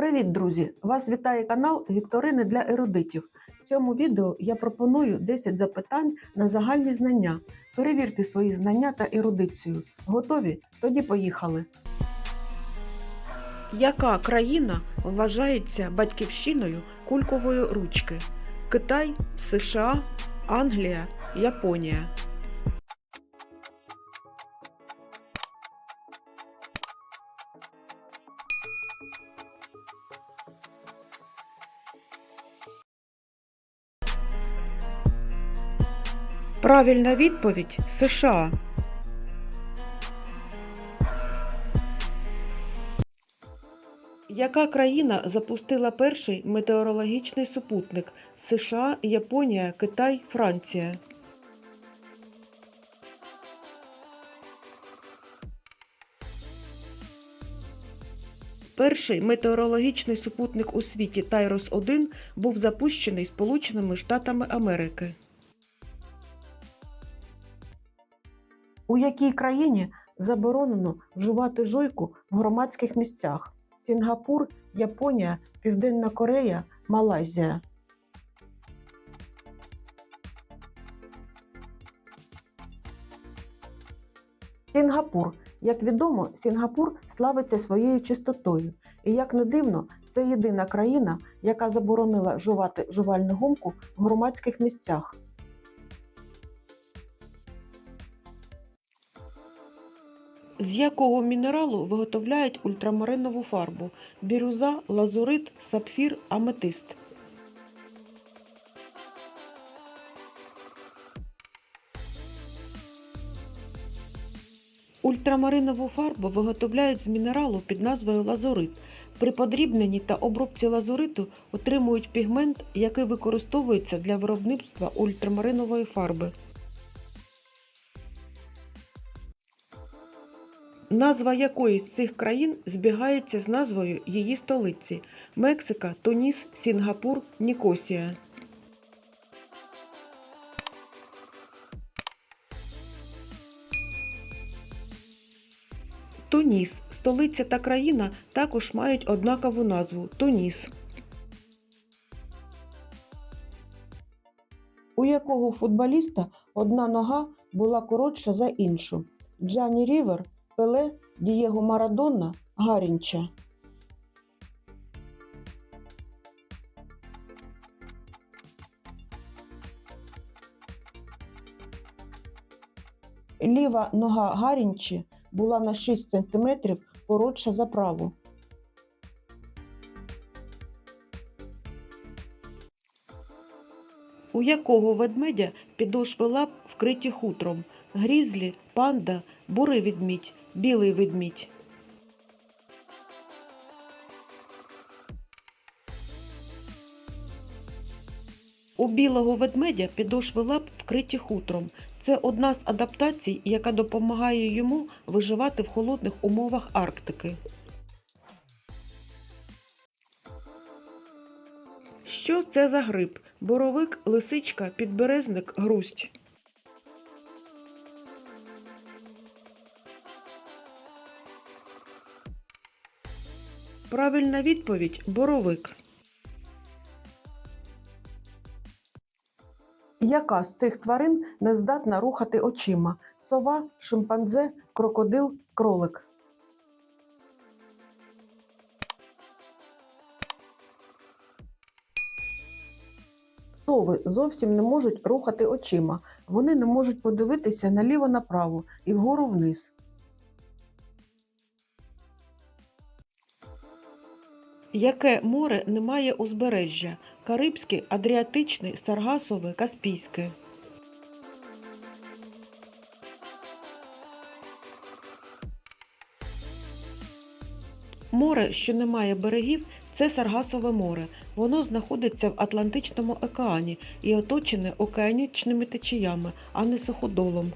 Привіт, друзі! Вас вітає канал Вікторини для ерудитів. В цьому відео я пропоную 10 запитань на загальні знання. Перевірте свої знання та ерудицію. Готові? Тоді поїхали. Яка країна вважається батьківщиною кулькової ручки? Китай, США, Англія, Японія. Правильна відповідь США. Яка країна запустила перший метеорологічний супутник? США, Японія, Китай, Франція. Перший метеорологічний супутник у світі Тайрос 1 був запущений Сполученими Штатами Америки. У якій країні заборонено вживати жуйку в громадських місцях? Сінгапур, Японія, Південна Корея, Малайзія. Сінгапур. Як відомо, Сінгапур славиться своєю чистотою. І як не дивно, це єдина країна, яка заборонила жувати жувальну гумку в громадських місцях. З якого мінералу виготовляють ультрамаринову фарбу? Бірюза, лазурит, сапфір, аметист. Ультрамаринову фарбу виготовляють з мінералу під назвою лазурит. При подрібненні та обробці лазуриту отримують пігмент, який використовується для виробництва ультрамаринової фарби. Назва якої з цих країн збігається з назвою її столиці Мексика, Туніс, Сінгапур, Нікосія. Туніс. Столиця та країна також мають однакову назву Туніс. У якого футболіста одна нога була коротша за іншу? Джані Рівер, Пеле, Дієго Марадонна, Гарінча. Ліва нога Гарінчі була на 6 см коротша за праву. У якого ведмедя підошви лап вкриті хутром? Грізлі, панда, бурий ведмідь, білий ведмідь. У білого ведмедя підошви лап вкриті хутром. Це одна з адаптацій, яка допомагає йому виживати в холодних умовах Арктики. Що це за гриб? Боровик, лисичка, підберезник, грусть. Правильна відповідь боровик. Яка з цих тварин не здатна рухати очима? Сова, шимпанзе, крокодил, кролик. Сови зовсім не можуть рухати очима. Вони не можуть подивитися наліво-направо і вгору вниз. Яке море не має узбережжя? Карибське, Адріатичне, Саргасове, Каспійське. Море, що не має берегів, це Саргасове море. Воно знаходиться в Атлантичному океані і оточене океанічними течіями, а не суходолом.